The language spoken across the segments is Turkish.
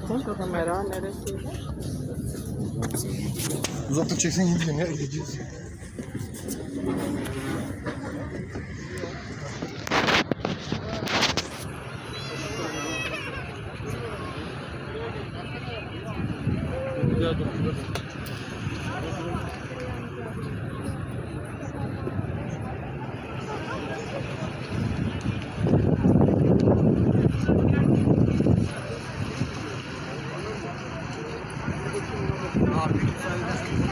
Neresi kamera neresi? Uzakta çeksen iyi gidiyorum ya.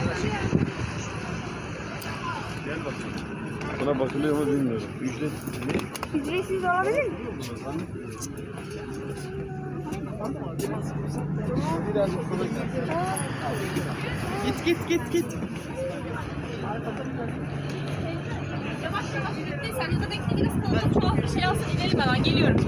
Gideceğiz. Buna bakılıyor mu bilmiyorum. Ücret Ücretsiz olabilir mi? Git git git git. Yavaş yavaş yürütmeyin. Sen ya da bekle biraz kolda tuhaf bir şey alsın inelim hemen. Geliyorum.